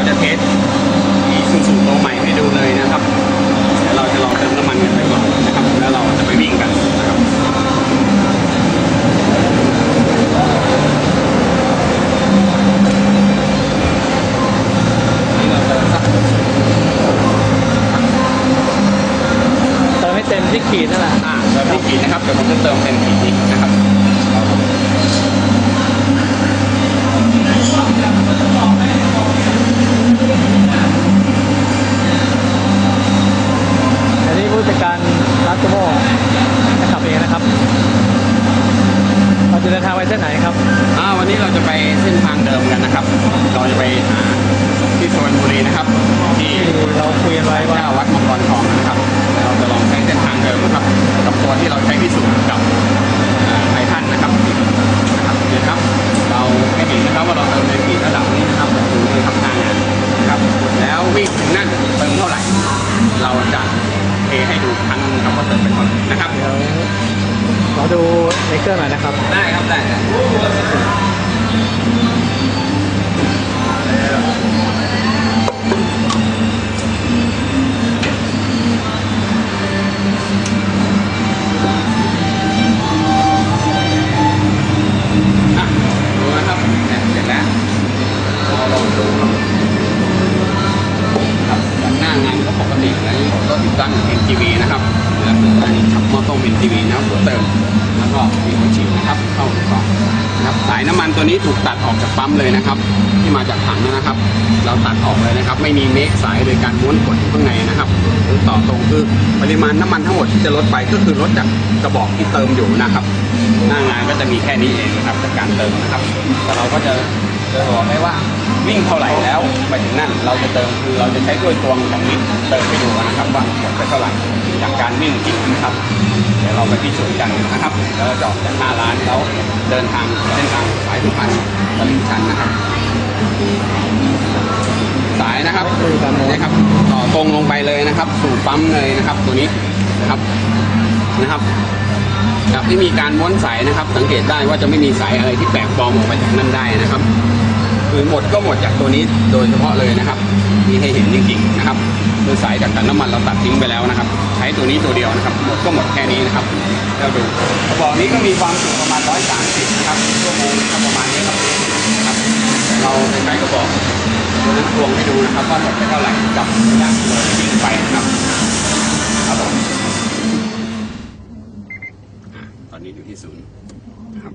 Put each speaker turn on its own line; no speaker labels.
เราจะเทสอีซูซูตัวใหม่ให้ดูเลยนะครับเดี๋ยวเราจะลองเติมน้ำมันกันไปก่อนนะครับ แล้วเราจะไปวิ่งกันนะครับ
เติมให้เต็มที่ขีดนั่นแหละ
อ่าเติมที่ขีดนะครับเดี๋ยวผมจะเติมเต็มขีดที่
ชั่วโมงจะขับเองนะครับ เราจะเดินทางไปเส้นไหนครับ
อ่าวันนี้เราจะไปเส้นทางเดิมกันนะครับ เราจะไปที่สุพรรณบุรีนะครับ ที่
เราคุยกัไว้ว่าว
ัดมังกรทองนะครับ เราจะลองใช้เส้นทางเดิมครับ กับตัวที่เราใช้พิสูจน์กับไททันนะครับนะครับเดี๋ยวครับ เราให้เห็นนะครับว่าเราเติมในปีระดับนี้นะครับดูถึงทำงานนะครับ แล้ววิ่งถึงนั่นเติมเท่าไหร่ เราจะ เทให้ดูครั้งนึงครับว่าเติมไปเท่าไหร่นะครับ เด
ี๋ยวขอดูในเครื่องหน่อยนะครับ
ได้ครับได้ ติดตั้งเป็นะครับแล้วอันนี้ครับมอเตอร์เป็นะครับหัวเติม แล้วก็มีหัวฉีดนะครับ เข้าถูกต้องนะครับ สายน้ำมันตัวนี้ถูกตัดออกจากปั๊มเลยนะครับ ที่มาจากถังนะครับ เราตัดออกเลยนะครับ ไม่มีเมคสายโดยการม้วนกดอยู่ข้างในนะครับหรือต่อตรงคือปริมาณน้ำมันทั้งหมดที่จะลดไปก็คือลดจากกระบอกที่เติมอยู่นะครับ หน้างานก็จะมีแค่นี้เองนะครับจากการเติมนะครับ แต่เราก็จะ จะบอกได้ว่าวิ่งเท่าไหร่แล้วไปถึงนั่นเราจะเติมคือเราจะใช้ด้วยตวงของลิตรเติมไปดูนะครับว่าหมดไปเท่าไหร่จากการวิ่งจริงนะครับเดี๋ยวเราไปพิสูจน์กันนะครับแล้วจออกจากหน้าร้านแล้วเดินทางเส้นทางสายสุพรรณตลิ่งชันนะครับ สายนะครับ
นี่ค
รับต่อตรงลงไปเลยนะครับ สู่ปั๊มเลยนะครับ ตัวนี้นะครับนะครับครับที่มีการม้วนสายนะครับ สังเกตได้ว่าจะไม่มีสายอะไรที่แปลกปลอมออกมาจากนั้นได้นะครับ คือหมดก็หมดจากตัวนี้โดยเฉพาะเลยนะครับนี่ให้เห็นจริงๆนะครับคือสายจากกันน้ำมันเราตัดทิ้งไปแล้วนะครับ ใช้ตัวนี้ตัวเดียวนะครับ หมดก็หมดแค่นี้นะครับเราดูกระบอกนี้ก็มีความสูงประมาณ 130 นะครับชั่วโมงครัประมาณนี้ครับนะครับ เราจะใช้กระบอกตัวนั้นทวงให้ดูนะครับ ว่าหมดไปเท่าไหร่กับระยะที่เราทิ้งไปนะครับครับผมตอนนี้อยู่ที่ศูนย์ครับ